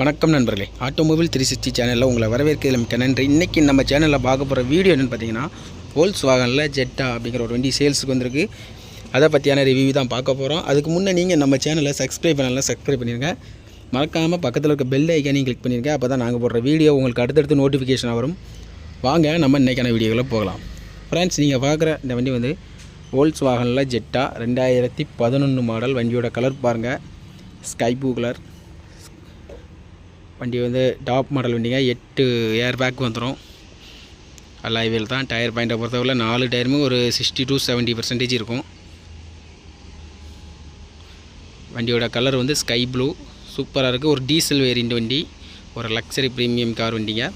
வணக்கம் நண்பர்களே. Automobile three sixty சேனலில் உங்களை வரவேற்கிறதுல மிக்க நன்றி. இன்றைக்கி நம்ம சேனலில் பார்க்க போகிற வீடியோ என்னென்னு பார்த்தீங்கன்னா ஹோல்ஸ் வாகனில் ஜெட்டா அப்படிங்கிற ஒரு வண்டி சேல்ஸுக்கு வந்திருக்கு. அதை பற்றியான ரிவ்யூ தான் பார்க்க போகிறோம் அதுக்கு முன்னே நீங்கள் நம்ம சேனலை சப்ஸ்கிரைப் பண்ணலாம். சப்ஸ்கிரைப் பண்ணிடுங்க மறக்காமல் பக்கத்தில் இருக்க பெல் ஐக்கானையும் கிளிக் பண்ணிடுங்க அப்போ தான் நாங்கள் போடுற வீடியோ உங்களுக்கு அடுத்தடுத்து நோட்டிஃபிகேஷன் வரும். வாங்க நம்ம இன்றைக்கான வீடியோவில் போகலாம். ஃப்ரெண்ட்ஸ் நீங்கள் பார்க்குற இந்த வண்டி வந்து ஹோல்ஸ் வாகனில் ஜெட்டா ரெண்டாயிரத்தி பதினொன்று மாடல் வண்டியோட கலர் பாருங்கள் ஸ்கை ப்ளூ கலர் வண்டி வந்து டாப் மாடல் வண்டிங்க. எட்டு ஏர் பேக் வந்துடும் அலாய்வேல் தான் டயர் பாயிண்ட்டை பொறுத்தவரை நாலு டயருமே ஒரு சிக்ஸ்டி டு செவன்ட்டி பர்சன்டேஜ் இருக்கும். வண்டியோட கலர் வந்து ஸ்கை ப்ளூ சூப்பராக இருக்குது ஒரு டீசல் வேரியண்ட் வண்டி. ஒரு லக்ஸரி ப்ரீமியம் கார் வண்டிங்க.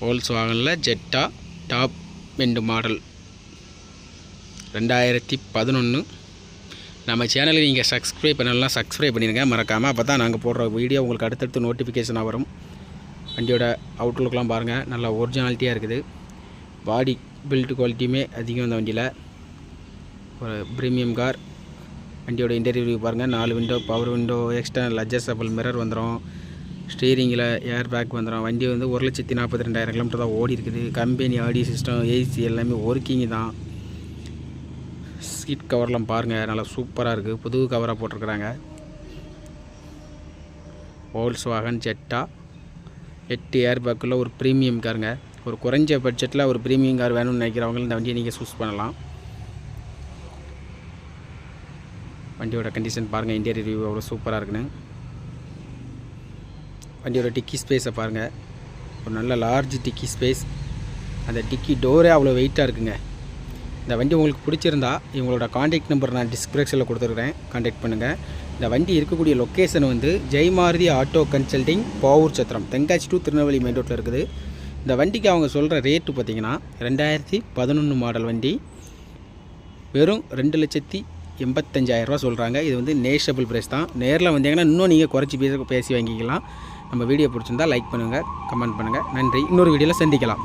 ஹோல்ஸ் வாகனில் ஜெட்டா டாப் எண்டு மாடல் ரெண்டாயிரத்தி பதினொன்று நம்ம சேனலுக்கு நீங்கள் சப்ஸ்கிரைப் பண்ணலாம் சப்ஸ்கிரைப் பண்ணிடுங்க மறக்காமல் அப்போ தான் நாங்கள் போடுற வீடியோ உங்களுக்கு அடுத்தடுத்து நோட்டிஃபிகேஷனாக வரும். வண்டியோட அவுட்லுக்கெலாம் பாருங்கள் நல்லா ஒரிஜினாலிட்டியாக இருக்குது. பாடி பில்ட் குவாலிட்டியுமே அதிகம் இந்த வண்டியில். ஒரு ப்ரீமியம் கார் வண்டியோட இன்டர்வியூ பாருங்கள் நாலு window power window external adjustable mirror வந்துடும் ஸ்டீரிங்கில் ஏர் பேக் வந்துடும் வண்டி வந்து ஒரு லட்சத்தி நாற்பத்தி ரெண்டாயிரம் கிலோமீட்டர் தான் ஓடி இருக்குது கம்பெனி ஆடி சிஸ்டம் ஏசி எல்லாமே ஒர்க்கிங் தான். சீட் கவர்லாம் பாருங்கள் நல்லா சூப்பராக இருக்குது புது கவராக போட்டிருக்கிறாங்க. ஹோல்ஸ் வாகன் ஜெட்டா எட்டு ஏர் பேக்கில் ஒரு ப்ரீமியம் காருங்க ஒரு குறைஞ்ச பட்ஜெட்டில் ஒரு ப்ரீமியம் கார் வேணும்னு நினைக்கிறவங்களும் இந்த வண்டியை நீங்கள் சூஸ் பண்ணலாம். வண்டியோட கண்டிஷன் பாருங்கள் இன்டீரியர் ரிவ்யூ அவ்வளோ சூப்பராக இருக்குன்னு. வண்டியோட டிக்கி ஸ்பேஸை பாருங்கள் ஒரு நல்ல லார்ஜ் டிக்கி ஸ்பேஸ் அந்த டிக்கி டோரே அவ்வளோ வெயிட்டாக இருக்குங்க. இந்த வண்டி உங்களுக்கு பிடிச்சிருந்தா இவங்களோட காண்டாக்ட் நம்பர் நான் டிஸ்கிரிப்ஷனில் கொடுத்துருக்குறேன். காண்டாக்ட் பண்ணுங்கள் இந்த வண்டி இருக்கக்கூடிய லொக்கேஷன் வந்து Jaimarathi auto consulting Pavoor Chathiram. Tenkasi to Tirunelveli main ரோட்டில் இருக்குது. இந்த வண்டிக்கு அவங்க சொல்கிற ரேட்டு பார்த்தீங்கன்னா ரெண்டாயிரத்தி பதினொன்று மாடல் வண்டி. வெறும் ரெண்டு லட்சத்தி எண்பத்தஞ்சாயிரரூவா சொல்கிறாங்க இது வந்து நேஷபிள் ப்ரைஸ் தான். நேரில் வந்தீங்கன்னா இன்னும் நீங்கள் குறைச்சி பேச பேசி வாங்கிக்கலாம். நம்ம வீடியோ பிடிச்சிருந்தா லைக் பண்ணுங்கள் கமெண்ட் பண்ணுங்கள் நன்றி. இன்னொரு வீடியோவில் சந்திக்கலாம்.